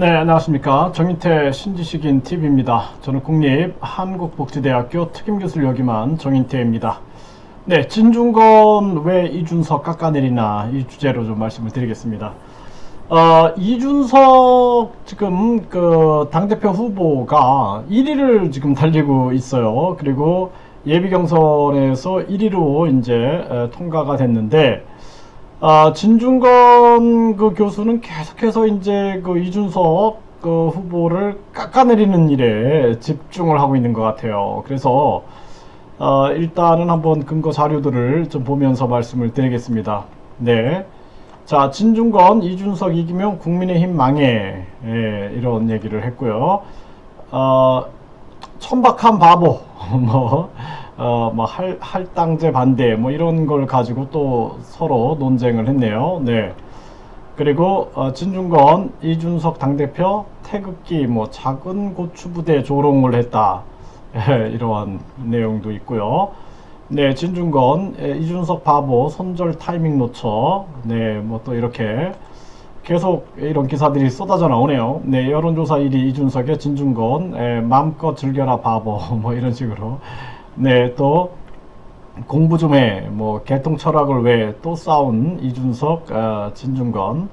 네, 안녕하십니까. 정인태 신지식인 TV입니다. 저는 국립 한국복지대학교 특임교수를 역임한 정인태입니다. 네, 진중건 왜 이준석 깎아내리나 이 주제로 좀 말씀을 드리겠습니다. 어, 이준석 지금 그 당대표 후보가 1위를 지금 달리고 있어요. 그리고 예비 경선에서 1위로 이제 에, 통과가 됐는데 아, 진중건 그 교수는 계속해서 이제 그 이준석 그 후보를 깎아내리는 일에 집중을 하고 있는 것 같아요. 그래서 어, 일단은 한번 근거 자료들을 좀 보면서 말씀을 드리겠습니다. 네. 자, 진중건, 이준석 이기면 국민의힘 망해. 예, 이런 얘기를 했고요. 어, 천박한 바보. 뭐, 어, 뭐, 할, 할당제 반대. 뭐, 이런 걸 가지고 또 서로 논쟁을 했네요. 네. 그리고, 어, 진중건, 이준석 당대표 태극기, 뭐, 작은 고추 부대 조롱을 했다. 예, 이러한 내용도 있고요. 네, 진중건, 에, 이준석 바보, 손절 타이밍 놓쳐. 네, 뭐 또 이렇게 계속 이런 기사들이 쏟아져 나오네요. 네, 여론조사 1위 이준석의 진중건, 에, 마음껏 즐겨라 바보, 뭐 이런 식으로. 네, 또 공부 좀 해. 뭐 개통 철학을 왜 또 싸운 이준석, 아, 진중건.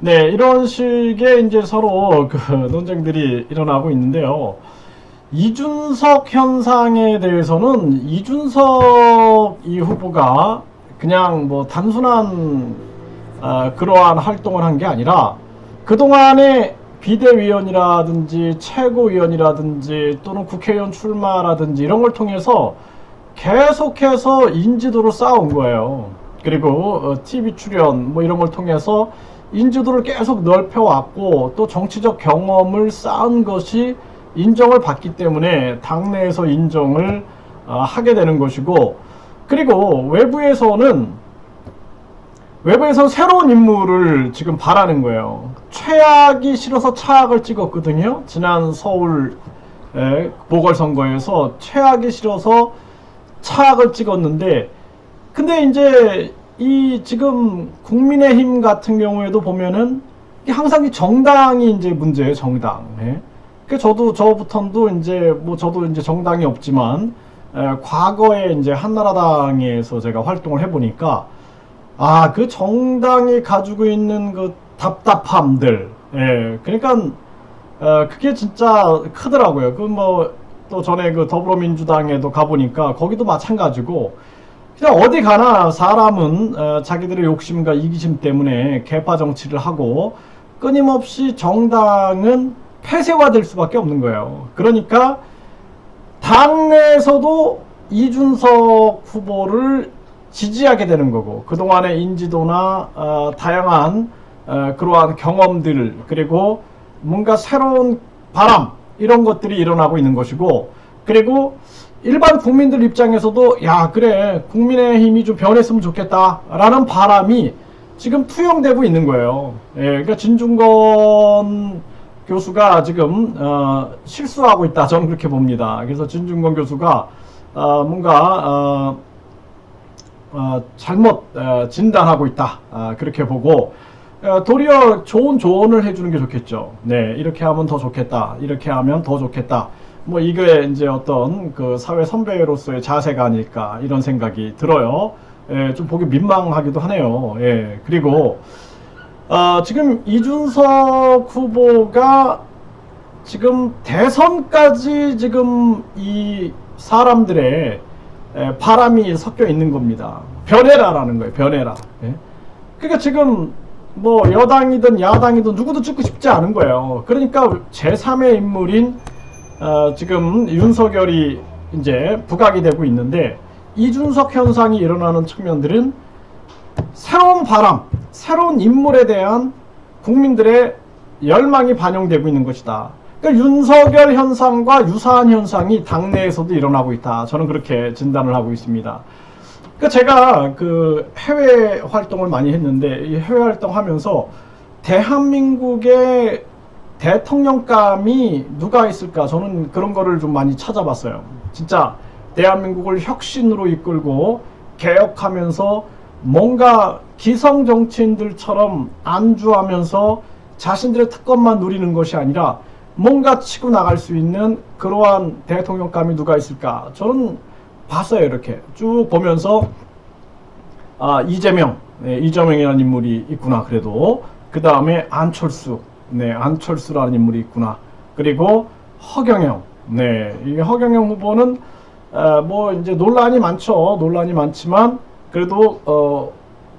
네, 이런 식의 이제 서로 그 논쟁들이 일어나고 있는데요. 이준석 현상에 대해서는 이준석 이 후보가 그냥 뭐 단순한 어, 그러한 활동을 한 게 아니라 그동안에 비대위원이라든지 최고위원이라든지 또는 국회의원 출마라든지 이런 걸 통해서 계속해서 인지도를 쌓아온 거예요. 그리고 어, TV 출연 뭐 이런 걸 통해서 인지도를 계속 넓혀왔고 또 정치적 경험을 쌓은 것이 인정을 받기 때문에 당내에서 인정을 어, 하게 되는 것이고 그리고 외부에서는 외부에서 새로운 인물을 지금 바라는 거예요. 최악이 싫어서 차악을 찍었거든요. 지난 서울 에, 보궐선거에서 최악이 싫어서 차악을 찍었는데 근데 이제 이 지금 국민의힘 같은 경우에도 보면은 항상 이 정당이 이제 문제예요. 정당. 예. 그 저도 저부터도 이제 뭐 저도 이제 정당이 없지만 에, 과거에 이제 한나라당에서 제가 활동을 해보니까 아 그 정당이 가지고 있는 그 답답함들 예 그러니까 어, 그게 진짜 크더라고요 그 뭐 또 전에 그 더불어민주당에도 가보니까 거기도 마찬가지고 그냥 어디 가나 사람은 어, 자기들의 욕심과 이기심 때문에 개파 정치를 하고 끊임없이 정당은 폐쇄화될 수밖에 없는 거예요. 그러니까 당내에서도 이준석 후보를 지지하게 되는 거고 그동안의 인지도나 어, 다양한 어, 그러한 경험들 그리고 뭔가 새로운 바람 이런 것들이 일어나고 있는 것이고 그리고 일반 국민들 입장에서도 야 그래 국민의 힘이 좀 변했으면 좋겠다라는 바람이 지금 투영되고 있는 거예요. 예, 그러니까 진중건 교수가 지금 어, 실수하고 있다 저는 그렇게 봅니다. 그래서 진중권 교수가 어, 뭔가 어, 어, 잘못 어, 진단하고 있다 아, 그렇게 보고 어, 도리어 좋은 조언을 해주는 게 좋겠죠. 네 이렇게 하면 더 좋겠다 이렇게 하면 더 좋겠다. 뭐 이게 이제 어떤 그 사회 선배로서의 자세가 아닐까 이런 생각이 들어요. 예, 좀 보기 민망하기도 하네요. 예, 그리고 어, 지금 이준석 후보가 지금 대선까지 지금 이 사람들의 에, 바람이 섞여 있는 겁니다. 변해라라는 거예요. 변해라. 예? 그러니까 지금 뭐 여당이든 야당이든 누구도 찍고 싶지 않은 거예요. 그러니까 제3의 인물인 어, 지금 윤석열이 이제 부각이 되고 있는데 이준석 현상이 일어나는 측면들은 새로운 바람, 새로운 인물에 대한 국민들의 열망이 반영되고 있는 것이다. 그러니까 윤석열 현상과 유사한 현상이 당내에서도 일어나고 있다. 저는 그렇게 진단을 하고 있습니다. 그러니까 제가 그 해외 활동을 많이 했는데 이 해외 활동하면서 대한민국의 대통령감이 누가 있을까? 저는 그런 거를 좀 많이 찾아봤어요. 진짜 대한민국을 혁신으로 이끌고 개혁하면서 뭔가 기성 정치인들처럼 안주하면서 자신들의 특권만 누리는 것이 아니라 뭔가 치고 나갈 수 있는 그러한 대통령감이 누가 있을까? 저는 봤어요 이렇게. 쭉 보면서 아 이재명, 네, 이재명이라는 인물이 있구나 그래도. 그 다음에 안철수, 네 안철수라는 인물이 있구나. 그리고 허경영, 네이 허경영 후보는 어, 뭐 이제 논란이 많죠. 논란이 많지만 그래도 어,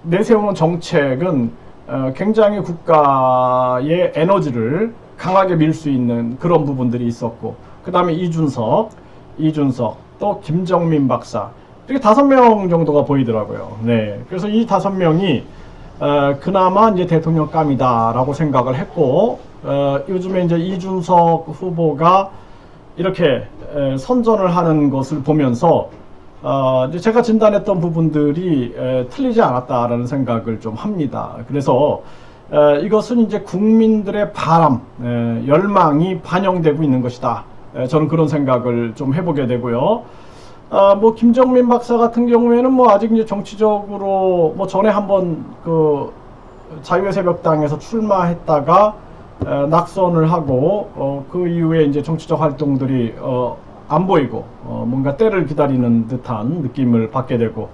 내세우는 정책은 어, 굉장히 국가의 에너지를 강하게 밀 수 있는 그런 부분들이 있었고 그 다음에 이준석, 이준석 또 김정민 박사 이렇게 다섯 명 정도가 보이더라고요. 네, 그래서 이 다섯 명이 어, 그나마 이제 대통령감이다라고 생각을 했고 어, 요즘에 이제 이준석 후보가 이렇게 에, 선전을 하는 것을 보면서 어, 이제 제가 진단했던 부분들이 에, 틀리지 않았다라는 생각을 좀 합니다. 그래서 에, 이것은 이제 국민들의 바람, 에, 열망이 반영되고 있는 것이다. 에, 저는 그런 생각을 좀 해보게 되고요. 아, 뭐 김정민 박사 같은 경우에는 뭐 아직 이제 정치적으로 뭐 전에 한번 그 자유의 새벽당에서 출마했다가 에, 낙선을 하고 어, 그 이후에 이제 정치적 활동들이 어, 안 보이고 어, 뭔가 때를 기다리는 듯한 느낌을 받게 되고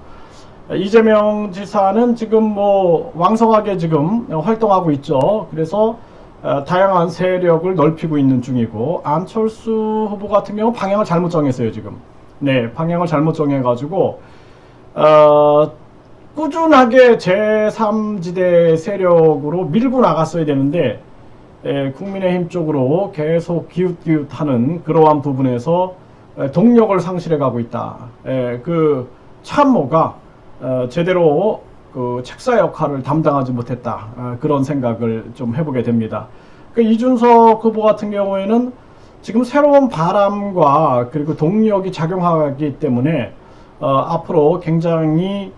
이재명 지사는 지금 뭐 왕성하게 지금 활동하고 있죠. 그래서 어, 다양한 세력을 넓히고 있는 중이고 안철수 후보 같은 경우 방향을 잘못 정했어요 지금. 네, 방향을 잘못 정해가지고 어, 꾸준하게 제3지대 세력으로 밀고 나갔어야 되는데 에, 국민의힘 쪽으로 계속 기웃기웃하는 그러한 부분에서 에, 동력을 상실해 가고 있다. 에, 그 참모가 어, 제대로 그 책사 역할을 담당하지 못했다. 어, 그런 생각을 좀 해보게 됩니다. 그 이준석 후보 같은 경우에는 지금 새로운 바람과 그리고 동력이 작용하기 때문에 어, 앞으로 굉장히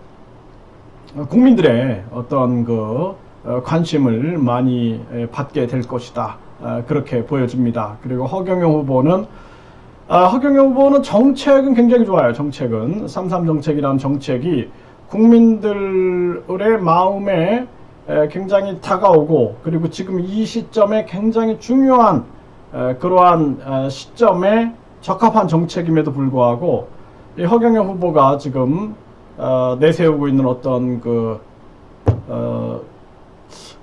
어, 국민들의 어떤 그 어, 관심을 많이 에, 받게 될 것이다. 어, 그렇게 보여집니다. 그리고 허경영 후보는 아, 허경영 후보는 정책은 굉장히 좋아요. 정책은 삼삼 정책이라는 정책이 국민들의 마음에 에, 굉장히 다가오고 그리고 지금 이 시점에 굉장히 중요한 에, 그러한 에, 시점에 적합한 정책임에도 불구하고 이 허경영 후보가 지금 어, 내세우고 있는 어떤 그 어,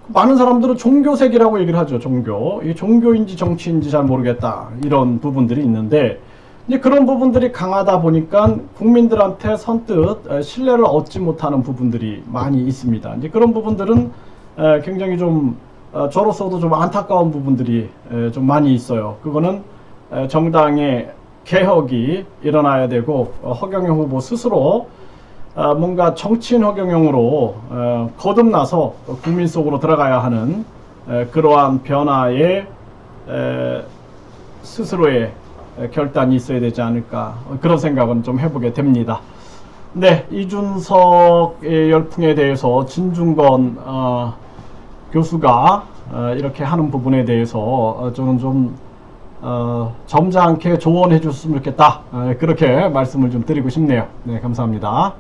많은 사람들은 종교색이라고 얘기를 하죠. 종교. 이 종교인지 정치인지 잘 모르겠다. 이런 부분들이 있는데 이제 그런 부분들이 강하다 보니까 국민들한테 선뜻 에, 신뢰를 얻지 못하는 부분들이 많이 있습니다. 이제 그런 부분들은 에, 굉장히 좀 어, 저로서도 좀 안타까운 부분들이 에, 좀 많이 있어요. 그거는 에, 정당의 개혁이 일어나야 되고 어, 허경영 후보 스스로 어, 뭔가 정치인 허경영으로 어, 거듭나서 국민 속으로 들어가야 하는 에, 그러한 변화에 에, 스스로의 에, 결단이 있어야 되지 않을까 어, 그런 생각은 좀 해보게 됩니다. 네, 이준석의 열풍에 대해서 진중건 어, 교수가 어, 이렇게 하는 부분에 대해서 어, 저는 좀 어, 점잖게 조언해 줬으면 좋겠다. 어, 그렇게 말씀을 좀 드리고 싶네요. 네, 감사합니다.